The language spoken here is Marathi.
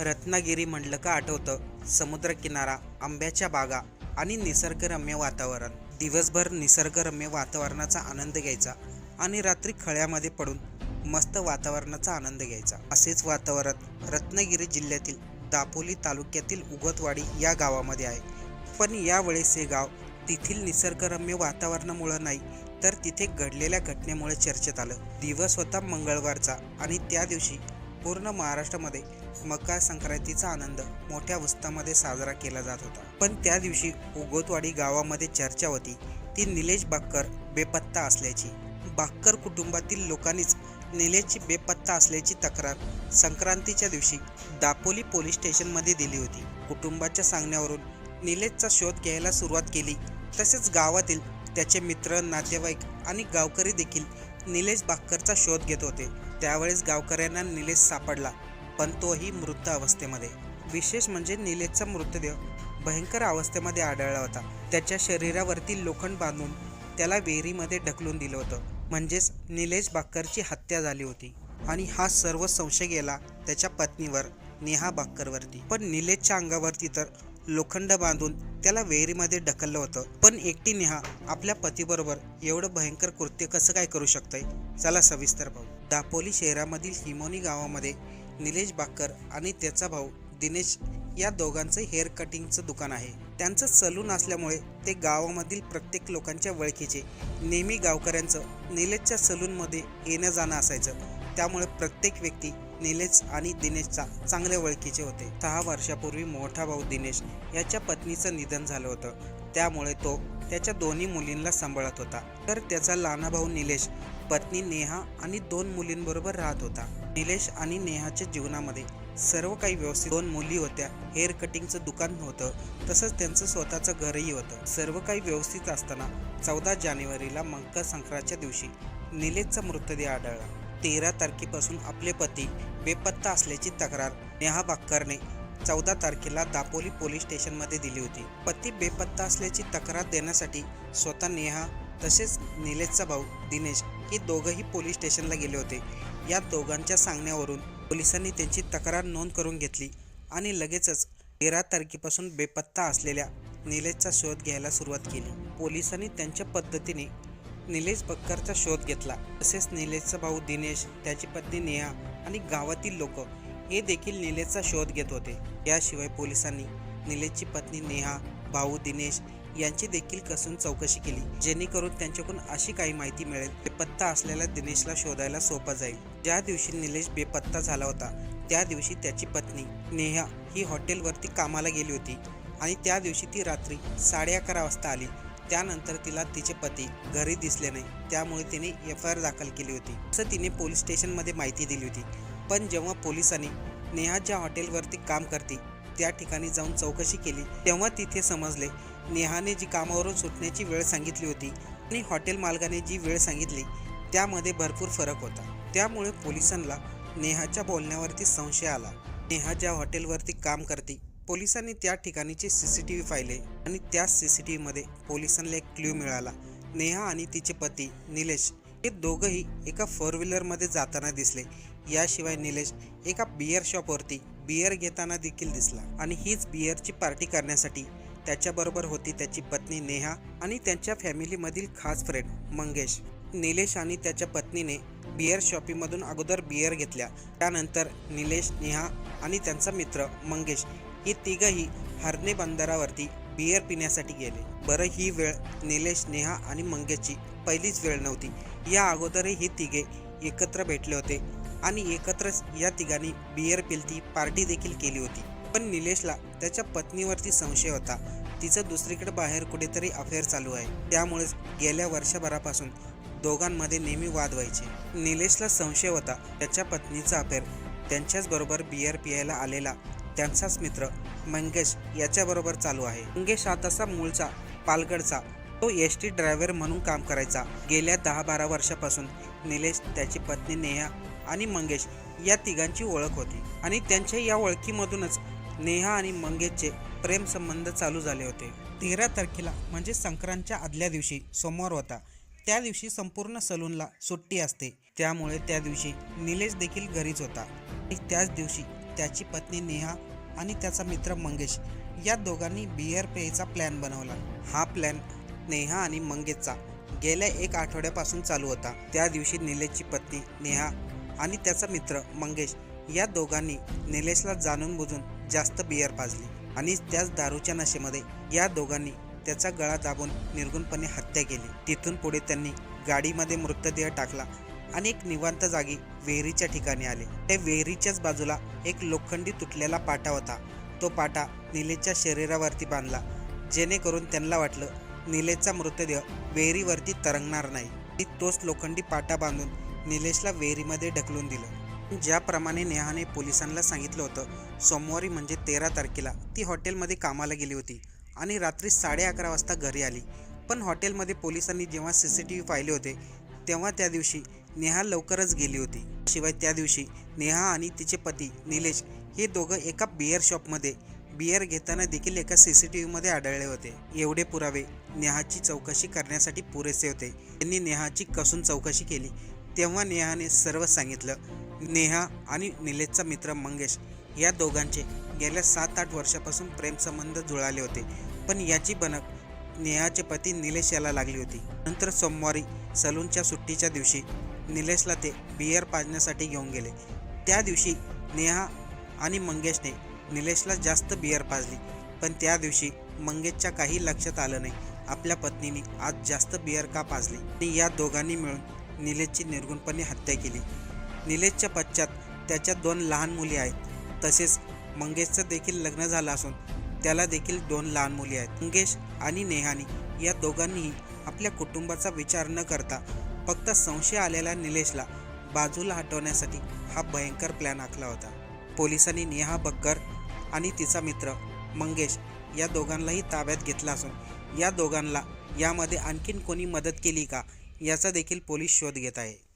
रत्नागिरी म्हणलं का आठवतं? समुद्रकिनारा आंब्याच्या बागा आणि निसर्गरम्य वातावरण. दिवसभर निसर्गरम्य वातावरणाचा आनंद घ्यायचा आणि रात्री खळ्यामध्ये पडून मस्त वातावरणाचा आनंद घ्यायचा. असेच वातावरण रत्नागिरी जिल्ह्यातील दापोली तालुक्यातील उगतवाडी या गावामध्ये आहे. पण यावेळेस हे गाव तेथील निसर्गरम्य वातावरणामुळं नाही तर तिथे घडलेल्या घटनेमुळे चर्चेत आलं. दिवस होता मंगळवारचा आणि त्या दिवशी पूर्ण महाराष्ट्रामध्ये मकर संक्रांतीचा आनंद मोठ्या उत्साहामध्ये साजरा केला जात होता. पण त्या दिवशी उगोतवाडी गावामध्ये चर्चा होती. ती निलेश बाक्कर बेपत्ता असल्याची. बाक्कर कुटुंबातील लोकांनीच निलेशची बेपत्ता असल्याची तक्रार संक्रांतीच्या दिवशी दापोली पोलीस स्टेशनमध्ये दिली होती. कुटुंबाच्या सांगण्यावरून निलेशचा शोध घ्यायला सुरुवात केली. तसेच गावातील त्याचे मित्र नातेवाईक आणि गावकरी देखील निलेश बाक्करचा शोध घेत होते. त्यावेळेस गावकऱ्यांना निलेश सापडला पण तोही मृत अवस्थेमध्ये. विशेष म्हणजे निलेशचा मृतदेह भयंकर अवस्थेमध्ये आढळला होता. त्याच्या शरीरावरती लोखंड बांधून त्याला विहिरीमध्ये ढकलून दिलं होतं. म्हणजेच निलेश बाक्करची हत्या झाली होती आणि हा सर्व संशय गेला त्याच्या पत्नीवर नेहा बाक्करवरती. पण निलेशच्या अंगावरती तर लोखंड बांधून त्याला विहिरीमध्ये ढकललं होतं. पण एकटी नेहा आपल्या पतीबरोबर एवढं भयंकर कृत्य कसं काय करू शकतंय? चला सविस्तर पाहू. दापोली शहरामधील हिमोनी गावामध्ये निलेश बाक्कर आणि त्याचा भाऊ दिनेश या दोघांचं हेअर कटिंगचं दुकान आहे. त्यांचं सलून असल्यामुळे ते गावामधील प्रत्येक लोकांच्या ओळखीचे नेहमी गावकऱ्यांचं निलेशच्या सलूनमध्ये येणं जाणं असायचं. त्यामुळे प्रत्येक व्यक्ती निलेश आणि दिनेशचा चांगले ओळखीचे होते. सहा वर्षापूर्वी मोठा भाऊ दिनेश याच्या पत्नीचं निधन झालं होतं. त्यामुळे तो त्याच्या दोन्ही मुलींना सांभाळत होता. तर त्याचा लहाना भाऊ निलेश पत्नी नेहा आणि दोन मुलींबरोबर राहत होता. निलेश आणि नेहाच्या जीवनामध्ये सर्व काही व्यवस्थित. दोन मुली होत्या. हेअर कटिंगचं दुकान होतं. तसंच त्यांचं स्वतःचं घरही होतं. सर्व काही व्यवस्थित असताना चौदा जानेवारीला मकर संक्रांतच्या दिवशी निलेशचा मृतदेह आढळला. तेरा तारखेपासून आपले पती बेपत्ता असल्याची तक्रार नेहा बाक्करने चौदा तारखेला दापोली पोलीस स्टेशनमध्ये दिली होती. पती बेपत्ता असल्याची तक्रार देण्यासाठी स्वतः नेहा तसेच निलेशचा भाऊ दिनेश हे दोघंही पोलीस स्टेशनला गेले होते. या दोघांच्या सांगण्यावरून पोलिसांनी त्यांची तक्रार नोंद करून घेतली आणि लगेचच तेरा तारखेपासून बेपत्ता असलेल्या निलेशचा शोध घ्यायला सुरुवात केली. पोलिसांनी त्यांच्या पद्धतीने निलेश बक्करचा शोध घेतला. तसेच निलेशचा भाऊ दिनेश त्याची पत्नी नेहा आणि गावातील लोक हे देखील निलेशचा शोध घेत होते. याशिवाय पोलिसांनी निलेशची पत्नी नेहा भाऊ दिनेश यांची देखील कसून चौकशी केली जेणेकरून त्यांच्याकडून अशी काही माहिती मिळेल बेपत्ता असलेल्या दिनेशला शोधायला सोपं जाईल. ज्या दिवशी निलेश बेपत्ता झाला होता त्या दिवशी त्याची पत्नी नेहा ही हॉटेलवरती कामाला गेली होती आणि त्या दिवशी ती रात्री साडे अकरा वाजता आली. त्यानंतर तिला तिचे पती घरी दिसले नाही त्यामुळे तिने एफ आय आर दाखल केली होती. असं तिने पोलीस स्टेशनमध्ये माहिती दिली होती. पण जेव्हा पोलिसांनी नेहा ज्या हॉटेलवरती काम करते त्या ठिकाणी जाऊन चौकशी केली तेव्हा तिथे समजले नेहाने जी कामावरून सुटण्याची वेळ सांगितली होती आणि हॉटेल मालकाने जी वेळ सांगितली त्यामध्ये भरपूर फरक होता. त्यामुळे पोलिसांना नेहाच्या बोलण्यावरती संशय आला. नेहा ज्या हॉटेलवरती काम करते पोलिसांनी त्या ठिकाणीचे सी सी टी व्ही पाहिले आणि त्या सी सी टी व्हीमध्ये पोलिसांना एक क्ल्यू मिळाला. नेहा आणि तिचे पती निलेश हे दोघंही एका फोर व्हीलरमध्ये जाताना दिसले. याशिवाय निलेश एका बियर शॉपवरती बियर घेताना देखील दिसला आणि हीच बियरची पार्टी करण्यासाठी त्याच्याबरोबर होती त्याची पत्नी नेहा आणि त्यांच्या फॅमिलीमधील खास फ्रेंड मंगेश. निलेश आणि त्याच्या पत्नीने बिअर शॉपीमधून अगोदर बिअर घेतल्या. त्यानंतर निलेश नेहा आणि त्यांचा मित्र मंगेश हे तिघही हरणे बंदरावरती बियर पिण्यासाठी गेले. बरं ही वेळ निलेश नेहा आणि मंगेशची पहिलीच वेळ नव्हती. या अगोदरही हे तिघे एकत्र भेटले होते आणि एकत्रच या तिघांनी बिअर पिलती पार्टी देखील केली होती. पण निलेशला त्याच्या पत्नीवरती संशय होता. तिचं दुसरीकडे बाहेर कुठेतरी अफेअर चालू आहे. त्यामुळेच गेल्या वर्षभरापासून दोघांमध्ये नेहमी वाद व्हायचे. निलेशला संशय होता त्याच्या पत्नीचा अफेअर. त्यांच्याच बरोबर बियर पियायला आलेला त्यांचाच मित्र मंगेश याच्याबरोबर चालू आहे. मंगेश हा तसा मूळचा पालगडचा तो एस टी ड्रायव्हर म्हणून काम करायचा. गेल्या दहा बारा वर्षापासून निलेश त्याची पत्नी नेहा आणि मंगेश या तिघांची ओळख होती. आणि त्यांच्या या ओळखीमधूनच नेहा आणि मंगेशचे प्रेमसंबंध चालू झाले होते. तेरा तारखेला म्हणजे संक्रांतच्या आदल्या दिवशी सोमवार होता. त्या दिवशी संपूर्ण सलूनला सुट्टी असते. त्यामुळे त्या दिवशी निलेश देखील घरीच होता. आणि त्याच दिवशी त्याची पत्नी नेहा आणि त्याचा मित्र मंगेश या दोघांनी बियर पेयचा प्लॅन बनवला. हा प्लॅन नेहा आणि मंगेशचा गेल्या एक आठवड्यापासून चालू होता. त्या दिवशी निलेशची पत्नी नेहा आणि त्याचा मित्र मंगेश या दोघांनी निलेशला जाणून बुजून जास्त बियर पाजली आणि त्याच दारूच्या नशेमध्ये या दोघांनी त्याचा गळा दाबून निर्गुणपणे हत्या केली. तिथून पुढे त्यांनी गाडीमध्ये मृतदेह टाकला आणि एक निवांत जागी विहिरीच्या ठिकाणी आले. त्या विहिरीच्याच बाजूला एक लोखंडी तुटलेला पाटा होता. तो पाटा निलेशच्या शरीरावरती बांधला. जेणेकरून त्यांना वाटलं निलेशचा मृतदेह विहिरीवरती तरंगणार नाही. तोच लोखंडी पाटा बांधून निलेशला विहिरीमध्ये ढकलून दिलं. ज्याप्रमाणे नेहाने पोलिसांना सांगितलं होतं सोमवारी म्हणजे तेरा तारखेला ती हॉटेलमध्ये कामाला गेली होती आणि रात्री साडे अकरा वाजता घरी आली. पण हॉटेलमध्ये पोलिसांनी जेव्हा सी सी टी व्ही पाहिले होते तेव्हा त्या दिवशी नेहा लवकरच गेली होती. शिवाय त्या दिवशी नेहा आणि तिचे पती निलेश हे दोघं एका बिअर शॉपमध्ये बियर घेताना देखील एका सी सी टी व्हीमध्ये आढळले होते. एवढे पुरावे नेहाची चौकशी करण्यासाठी पुरेसे होते. त्यांनी नेहाची कसून चौकशी केली. तेव्हा नेहाने सर्व सांगितलं नेहा आणि निलेशचा मित्र मंगेश या दोघांचे गेल्या सात आठ वर्षापासून प्रेमसंबंध जुळाले होते. पण याची बनक नेहाचे पती निलेश याला लागली होती. नंतर सोमवारी सलूनच्या सुट्टीच्या दिवशी निलेशला ते बियर पाजण्यासाठी घेऊन गेले. त्या दिवशी नेहा आणि मंगेशने निलेशला जास्त बियर पाजली. पण त्या दिवशी मंगेशच्या काही लक्षात आलं नाही. आपल्या पत्नीने आज जास्त बियर का पाजली? आणि या दोघांनी मिळून निलेशची निर्गुणपणे हत्या केली. निलेशच्या पश्चात त्याच्या दोन लहान मुली आहेत. तसेच मंगेशचं देखील लग्न झालं असून त्याला देखील दोन लहान मुली आहेत. मंगेश आणि नेहानी या दोघांनीही आपल्या कुटुंबाचा विचार न करता फक्त संशय आलेल्या निलेशला बाजूला हटवण्यासाठी हा भयंकर प्लॅन आखला होता. पोलिसांनी नेहा बक्कर आणि तिचा मित्र मंगेश या दोघांनाही ताब्यात घेतला असून या दोघांना यामध्ये आणखीन कोणी मदत केली का याचा देखील पोलीस शोध घेत आहे.